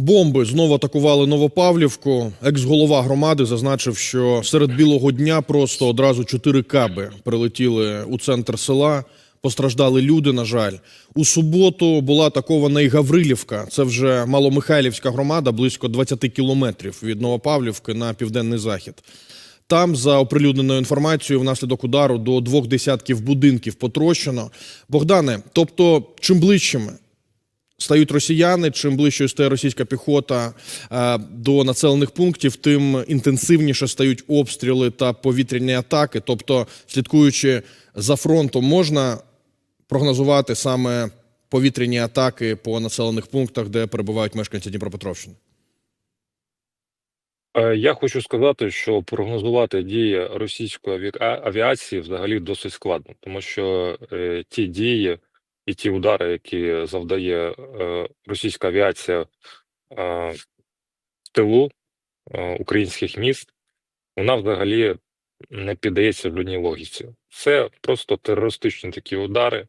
Бомби знову атакували Новопавлівку. Екс-голова громади зазначив, що серед білого дня просто одразу чотири каби прилетіли у центр села. Постраждали люди. На жаль, у суботу була атакована і Гаврилівка. Це вже Маломихайлівська громада, близько 20 кілометрів від Новопавлівки на південний захід. Там, за оприлюдненою інформацією, внаслідок удару до двох десятків будинків потрощено. Богдане, тобто, чим ближчими стають росіяни, чим ближче стає російська піхота е, до населених пунктів, тим інтенсивніше стають обстріли та повітряні атаки. Тобто, слідкуючи за фронтом, можна прогнозувати саме повітряні атаки по населених пунктах, де перебувають мешканці Дніпропетровщини. Е, Я хочу сказати, що прогнозувати дії російської авіації взагалі досить складно, тому що е, ті дії і ті удари, які завдає е, російська авіація е, в тилу е, українських міст, вона взагалі не піддається жодній логіці. Це просто терористичні такі удари,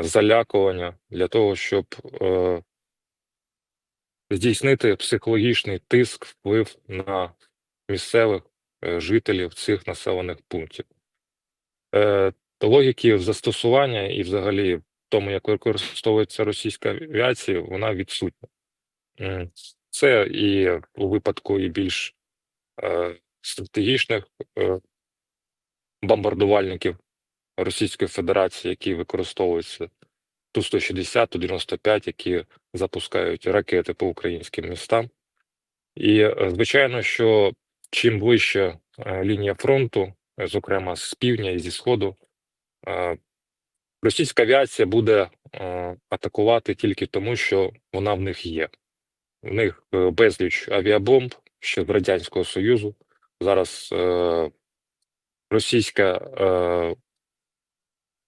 залякування для того, щоб здійснити психологічний тиск, вплив на місцевих жителів цих населених пунктів. Логіки застосування і взагалі тому, як використовується російська авіація, вона відсутня. Це і у випадку і більш е, стратегічних е, бомбардувальників Російської Федерації, які використовуються Ту-160, Ту-95, які запускають ракети по українським містам. І, е, звичайно, що чим ближче е, лінія фронту, зокрема з півдня і зі сходу, е, російська авіація буде е, атакувати тільки тому, що вона в них є. В них е, безліч авіабомб ще з Радянського Союзу. Зараз е, російська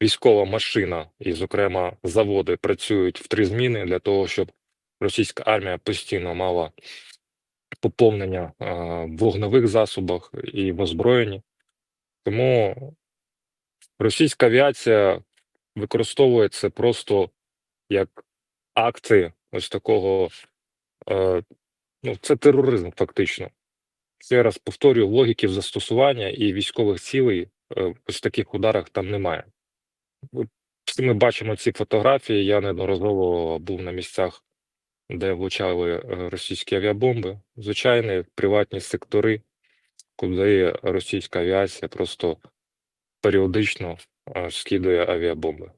військова машина і, зокрема, заводи працюють в три зміни для того, щоб російська армія постійно мала поповнення е, в вогневих засобах і в озброєнні. Тому російська авіація використовує це просто як акти ось такого. Е, ну, це тероризм, фактично. Ще раз повторюю, логіки застосування і військових цілей е, ось в таких ударах там немає. Всі ми бачимо ці фотографії. Я неодноразово був на місцях, де влучали е, російські авіабомби. Звичайні приватні сектори, куди російська авіація просто періодично е, скидує авіабомби.